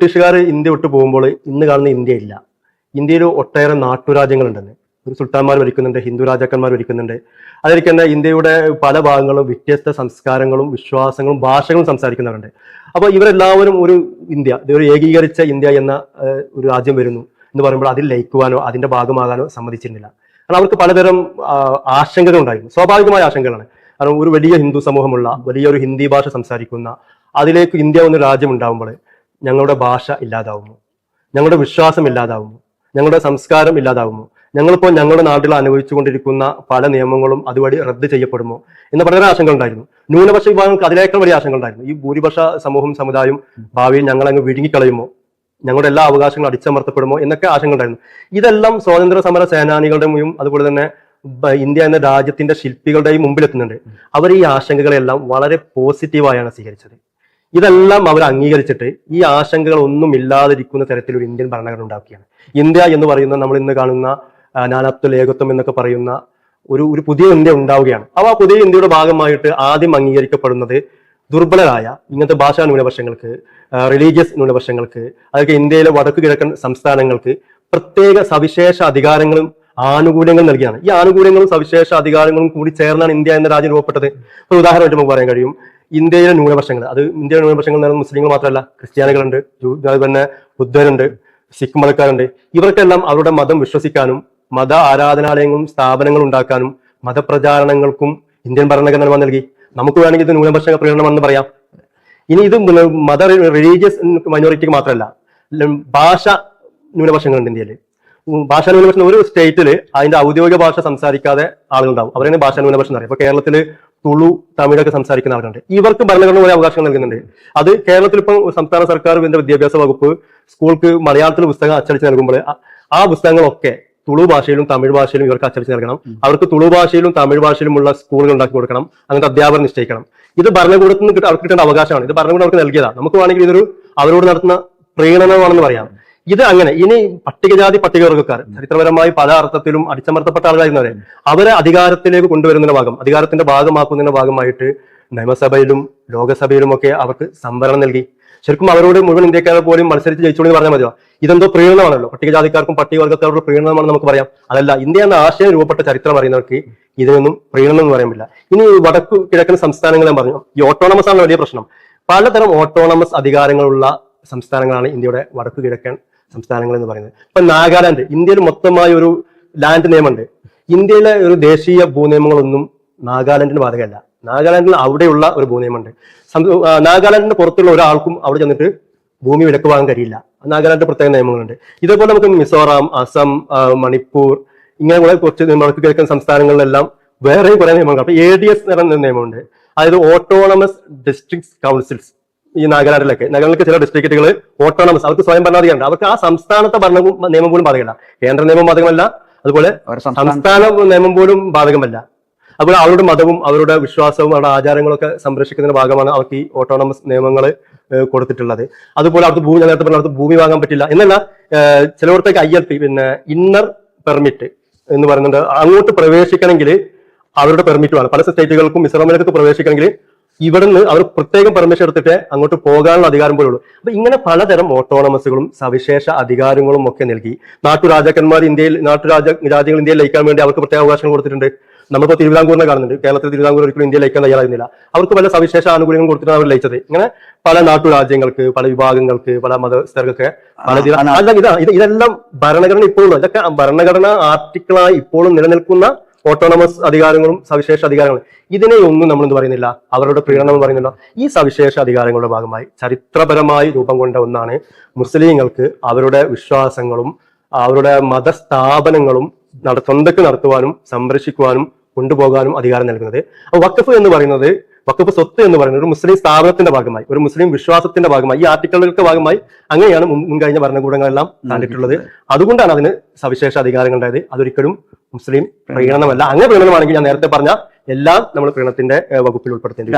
ബ്രിട്ടീഷുകാർ ഇന്ത്യ വിട്ടു പോകുമ്പോൾ ഇന്ന് കാണുന്ന ഇന്ത്യ ഇല്ല. ഇന്ത്യയിൽ ഒട്ടേറെ നാട്ടുരാജ്യങ്ങളുണ്ടെന്ന്. സുൽത്താൻമാർ ഭരിക്കുന്നുണ്ട് ഹിന്ദു രാജാക്കന്മാർ ഭരിക്കുന്നുണ്ട്. അതിലേക്ക് തന്നെ ഇന്ത്യയുടെ പല ഭാഗങ്ങളും വ്യത്യസ്ത സംസ്കാരങ്ങളും വിശ്വാസങ്ങളും ഭാഷകളും സംസാരിക്കുന്നവരുണ്ട്. അപ്പോൾ ഇവരെല്ലാവരും ഒരു ഇന്ത്യ ഒരു ഏകീകരിച്ച ഇന്ത്യ എന്ന ഒരു രാജ്യം വരുന്നു എന്ന് പറയുമ്പോൾ അതിൽ ലയിക്കുവാനോ അതിന്റെ ഭാഗമാകാനോ സമ്മതിച്ചിരുന്നില്ല. കാരണം അവർക്ക് പലതരം ആശങ്കകൾ ഉണ്ടായിരുന്നു. സ്വാഭാവികമായ ആശങ്കകളാണ്. കാരണം ഒരു വലിയ ഹിന്ദു സമൂഹമുള്ള വലിയൊരു ഹിന്ദി ഭാഷ സംസാരിക്കുന്ന അതിലേക്ക് ഇന്ത്യ എന്ന രാജ്യം ഉണ്ടാകുമ്പോൾ ഞങ്ങളുടെ ഭാഷ ഇല്ലാതാവുന്നു. ഞങ്ങളുടെ വിശ്വാസം ഇല്ലാതാവുന്നു. ഞങ്ങളുടെ സംസ്കാരം ഇല്ലാതാവുന്നു. ഞങ്ങളിപ്പോൾ ഞങ്ങളുടെ നാട്ടിൽ അനുഭവിച്ചുകൊണ്ടിരിക്കുന്ന പല നിയമങ്ങളും അതുവഴി റദ്ദ് ചെയ്യപ്പെടുമോ എന്ന് വളരെ ആശങ്ക ഉണ്ടായിരുന്നു. ന്യൂനപക്ഷ വിഭാഗങ്ങൾക്ക് അതിനേക്കാൾ വലിയ ആശങ്ക ഉണ്ടായിരുന്നു. ഈ ഭൂരിപക്ഷ സമൂഹം സമുദായം ഭാവിയിൽ ഞങ്ങൾ അങ്ങ് വിഴുങ്ങിക്കളയുമോ? ഞങ്ങളുടെ എല്ലാ അവകാശങ്ങളും അടിച്ചമർത്തപ്പെടുമോ എന്നൊക്കെ ആശങ്ക ഉണ്ടായിരുന്നു. ഇതെല്ലാം സ്വാതന്ത്ര്യ സമര സേനാനികളുടെയും അതുപോലെ തന്നെ ഇന്ത്യ എന്ന രാജ്യത്തിന്റെ ശില്പികളുടെയും മുമ്പിലെത്തുന്നുണ്ട്. അവർ ഈ ആശങ്കകളെല്ലാം വളരെ പോസിറ്റീവായാണ് സ്വീകരിച്ചത്. ഇതെല്ലാം അവർ അംഗീകരിച്ചിട്ട് ഈ ആശങ്കകൾ ഒന്നും ഇല്ലാതിരിക്കുന്ന തരത്തിൽ ഒരു ഇന്ത്യൻ ഭരണഘടന ഉണ്ടാക്കുകയാണ്. ഇന്ത്യ എന്ന് പറയുന്ന നമ്മൾ ഇന്ന് കാണുന്ന നാനാത്വ ഏകത്വം എന്നൊക്കെ പറയുന്ന ഒരു ഒരു പുതിയ ഇന്ത്യ ഉണ്ടാവുകയാണ്. അവ ആ പുതിയ ഇന്ത്യയുടെ ഭാഗമായിട്ട് ആദ്യം അംഗീകരിക്കപ്പെടുന്നത് ദുർബലരായ ഇങ്ങനത്തെ ഭാഷാ ന്യൂനപക്ഷങ്ങൾക്ക് റിലീജിയസ് ന്യൂനപക്ഷങ്ങൾക്ക് അതൊക്കെ ഇന്ത്യയിലെ വടക്കു കിഴക്കൻ സംസ്ഥാനങ്ങൾക്ക് പ്രത്യേക സവിശേഷ അധികാരങ്ങളും ആനുകൂല്യങ്ങൾ നൽകിയാണ്. ഈ ആനുകൂല്യങ്ങളും സവിശേഷ അധികാരങ്ങളും കൂടി ചേർന്നാണ് ഇന്ത്യ എന്ന രാജ്യം രൂപപ്പെട്ടത്. ഒരു ഉദാഹരണമായിട്ട് നമുക്ക് പറയാൻ കഴിയും. ഇന്ത്യയിലെ ന്യൂനപക്ഷങ്ങൾ. അത് ഇന്ത്യയിലെ ന്യൂനപക്ഷങ്ങൾ എന്ന് മുസ്ലിങ്ങൾ മാത്രമല്ല ക്രിസ്ത്യാനികളുണ്ട് അതുപോലെ തന്നെ ബുദ്ധരുണ്ട് സിഖ് മതക്കാരുണ്ട്. ഇവർക്കെല്ലാം അവരുടെ മതം വിശ്വസിക്കാനും മത ആരാധനാലയങ്ങളും സ്ഥാപനങ്ങളും ഉണ്ടാക്കാനും മതപ്രചാരണങ്ങൾക്കും ഇന്ത്യൻ ഭരണഘടന നൽകി. നമുക്ക് വേണമെങ്കിൽ ഇത് ന്യൂനപക്ഷ പ്രകടനമെന്ന് പറയാം. ഇനി ഇത് മത റിലീജിയസ് മൈനോറിറ്റിക്ക് മാത്രമല്ല ഭാഷ ന്യൂനപക്ഷങ്ങളുണ്ട് ഇന്ത്യയിൽ ഭാഷാ ന്യൂനപക്ഷം ഒരു സ്റ്റേറ്റിൽ അതിന്റെ ഔദ്യോഗിക ഭാഷ സംസാരിക്കാതെ ആളുകളുണ്ടാവും. അവരെ ഭാഷാ ന്യൂനപക്ഷം എന്ന് പറയും. ഇപ്പൊ കേരളത്തിൽ തുളു തമിഴൊക്കെ സംസാരിക്കുന്ന ആളുകളുണ്ട്. ഇവർക്ക് ഭരണഘടന പോലെ അവകാശം നൽകുന്നുണ്ട്. അത് കേരളത്തിൽ ഇപ്പം സംസ്ഥാന സർക്കാർ ഇതിന്റെ വിദ്യാഭ്യാസ വകുപ്പ് സ്കൂൾക്ക് മലയാളത്തിൽ പുസ്തകം അച്ചടിച്ച് നൽകുമ്പോൾ ആ- പുസ്തകങ്ങളൊക്കെ തുളു ഭാഷയിലും തമിഴ് ഭാഷയിലും ഇവർക്ക് അച്ചടിച്ച് നൽകണം. അവർക്ക് തുളു ഭാഷയിലും തമിഴ് ഭാഷയിലുമുള്ള സ്കൂളുകൾ ഉണ്ടാക്കി കൊടുക്കണം. അങ്ങനത്തെ അധ്യാപകർ നിശ്ചയിക്കണം. ഇത് ഭരണകൂടത്തിൽ നിന്ന് അവർക്ക് കിട്ടേണ്ട അവകാശമാണ്. ഇത് ഭരണകൂടം അവർക്ക് നൽകിയതാണ് നമുക്ക് വേണമെങ്കിൽ ഇതൊരു അവരോട് നടത്തുന്ന പ്രീണനമാണെന്ന് പറയാം. ഇത് അങ്ങനെ. ഇനി പട്ടികജാതി പട്ടികവർഗക്കാർ ചരിത്രപരമായി പല അർത്ഥത്തിലും അടിച്ചമർത്തപ്പെട്ട ആളുകളായിരുന്നവരെ അവരെ അധികാരത്തിലേക്ക് കൊണ്ടുവരുന്നതിന്റെ ഭാഗം അധികാരത്തിന്റെ ഭാഗമാക്കുന്നതിന്റെ ഭാഗമായിട്ട് നിയമസഭയിലും ലോകസഭയിലും ഒക്കെ അവർക്ക് സംവരണം നൽകി. ശരിക്കും അവരോട് മുഴുവൻ ഇന്ത്യക്കാരെ പോലും മത്സരിച്ച് ജയിച്ചോളി പറഞ്ഞാൽ മതിയോ? ഇതെന്തോ പ്രീണനമാണല്ലോ. പട്ടികജാതിക്കാർക്കും പട്ടികവർഗക്കാരുടെ പ്രീണനമാണെന്ന് നമുക്ക് പറയാം. അതല്ല ഇന്ത്യ എന്ന ആശയം രൂപപ്പെട്ട ചരിത്രം അറിയുന്നവർക്ക് ഇതിനൊന്നും പ്രീണനം എന്ന് പറയാൻ പറ്റില്ല. ഇനി വടക്കു കിഴക്കൻ സംസ്ഥാനങ്ങളെ പറഞ്ഞു. ഈ ഓട്ടോണമസ് ആണ് വലിയ പ്രശ്നം. പലതരം ഓട്ടോണമസ് അധികാരങ്ങളുള്ള സംസ്ഥാനങ്ങളാണ് ഇന്ത്യയുടെ വടക്കു കിഴക്കൻ സംസ്ഥാനങ്ങൾ എന്ന് പറയുന്നത്. ഇപ്പൊ നാഗാലാൻഡ് ഇന്ത്യയിൽ മൊത്തമായ ഒരു ലാൻഡ് നിയമമുണ്ട്. ഇന്ത്യയിലെ ഒരു ദേശീയ ഭൂനിയമങ്ങളൊന്നും നാഗാലാൻഡിന് ബാധകമല്ല. നാഗാലാൻഡിൽ അവിടെയുള്ള ഒരു ഭൂനിയമമുണ്ട്. നാഗാലാൻഡിന് പുറത്തുള്ള ഒരാൾക്കും അവിടെ ചെന്നിട്ട് ഭൂമി വിലക്ക് വാങ്ങാൻ കഴിയില്ല. നാഗാലാൻഡ് പ്രത്യേക നിയമങ്ങളുണ്ട്. ഇതേപോലെ നമുക്ക് മിസോറാം അസം മണിപ്പൂർ ഇങ്ങനെയുള്ള കുറച്ച് വടക്ക് കിഴക്കൻ സംസ്ഥാനങ്ങളിലെല്ലാം വേറെയും കുറെ നിയമങ്ങൾ. അപ്പൊ എ ഡി എസ് നിയമമുണ്ട്. അതായത് ഓട്ടോണമസ് ഡിസ്ട്രിക്ട് കൗൺസിൽസ് ഈ നാഗാലാൻഡിലൊക്കെ. നഗരങ്ങളിലൊക്കെ ചില ഡിസ്ട്രിക്റ്റുകൾ ഓട്ടോണമസ് അവർക്ക് സ്വയം ഭരണാധികാരമുണ്ട്. അവർക്ക് ആ സംസ്ഥാനത്തെ ഭരണ നിയമം പോലും ബാധകമല്ല. കേന്ദ്ര നിയമം ബാധകമല്ല. അതുപോലെ സംസ്ഥാന നിയമം പോലും ബാധകമല്ല. അതുപോലെ അവരുടെ മതവും അവരുടെ വിശ്വാസവും അവരുടെ ആചാരങ്ങളൊക്കെ സംരക്ഷിക്കുന്നതിന്റെ ഭാഗമാണ് അവർക്ക് ഈ ഓട്ടോണമസ് നിയമങ്ങൾ കൊടുത്തിട്ടുള്ളത്. അതുപോലെ അവർക്ക് ഭൂമി നേരത്തെ പറഞ്ഞ അവർക്ക് ഭൂമി വാങ്ങാൻ പറ്റില്ല. എന്നല്ല ചിലവർത്തേക്ക് ഐ എൽ പി പിന്നെ ഇന്നർ പെർമിറ്റ് എന്ന് പറയുന്നുണ്ട്. അങ്ങോട്ട് പ്രവേശിക്കണമെങ്കിൽ അവരുടെ പെർമിറ്റ് വേണം. പല സ്റ്റേറ്റുകൾക്കും മിസോറാമിലേക്ക് പ്രവേശിക്കണമെങ്കിൽ ഇവിടുന്ന് അവർ പ്രത്യേകം പെർമിഷൻ എടുത്തിട്ട് അങ്ങോട്ട് പോകാനുള്ള അധികാരം പോലുള്ളൂ. അപ്പൊ ഇങ്ങനെ പലതരം ഓട്ടോണമസുകളും സവിശേഷ അധികാരങ്ങളും ഒക്കെ നൽകി. നാട്ടുരാജാക്കന്മാർ ഇന്ത്യയിൽ നാട്ടുരാജ രാജ്യങ്ങൾ ഇന്ത്യയിൽ ലയിക്കാൻ വേണ്ടി അവർക്ക് പ്രത്യേക അവകാശങ്ങൾ കൊടുത്തിട്ടുണ്ട്. നമ്മളിപ്പോൾ തിരുവിതാംകൂറിനെ കാണുന്നുണ്ട്. കേരളത്തിൽ തിരുവിതാംകൂർ ഒരിക്കലും ഇന്ത്യയിൽ ലയിക്കാൻ തയ്യാറായിരുന്നില്ല. അവർക്ക് പല സവിശേഷ ആനുകൂല്യങ്ങൾ കൊടുത്തിട്ടാണ് അവർ ലയിച്ചത്. ഇങ്ങനെ പല നാട്ടുരാജ്യങ്ങൾക്ക് പല വിഭാഗങ്ങൾക്ക് പല മതസ്ഥർക്കൊക്കെ പല ഇതാ ഇതെല്ലാം ഭരണഘടന ഇപ്പോഴും ഇതൊക്കെ ഭരണഘടന ആർട്ടിക്കിളായി ഇപ്പോഴും നിലനിൽക്കുന്ന ഓട്ടോണമസ് അധികാരങ്ങളും സവിശേഷ അധികാരങ്ങളും. ഇതിനെ ഒന്നും നമ്മൾ എന്ത് പറയുന്നില്ല? അവരുടെ പ്രീണനം എന്ന് പറയുന്നില്ല. ഈ സവിശേഷ അധികാരങ്ങളുടെ ഭാഗമായി ചരിത്രപരമായി രൂപം കൊണ്ട ഒന്നാണ് മുസ്ലിങ്ങൾക്ക് അവരുടെ വിശ്വാസങ്ങളും അവരുടെ മതസ്ഥാപനങ്ങളും നട സ്വന്തക്ക് നടത്തുവാനും സംരക്ഷിക്കുവാനും കൊണ്ടുപോകാനും അധികാരം നൽകുന്നത്. വക്കഫ് എന്ന് പറയുന്നത് വഖഫ് സ്വത്ത് എന്ന് പറയുന്നത് ഒരു മുസ്ലിം സ്ഥാപനത്തിന്റെ ഭാഗമായി ഒരു മുസ്ലിം വിശ്വാസത്തിന്റെ ഭാഗമായി ഈ ആർട്ടിക്കിളുകൾക്ക് ഭാഗമായി അങ്ങനെയാണ് മുൻ- മുൻകഴിഞ്ഞ ഭരണകൂടങ്ങളെല്ലാം കണ്ടിട്ടുള്ളത്. അതുകൊണ്ടാണ് അതിന് സവിശേഷ അധികാരങ്ങൾ ഉണ്ടായത്. അതൊരിക്കലും മുസ്ലിം പ്രീണനമല്ല. അങ്ങനെ പ്രീണനമാണെങ്കിൽ ഞാൻ നേരത്തെ പറഞ്ഞ എല്ലാം നമ്മൾ പ്രീണത്തിന്റെ വകുപ്പിൽ ഉൾപ്പെടുത്തേണ്ടി.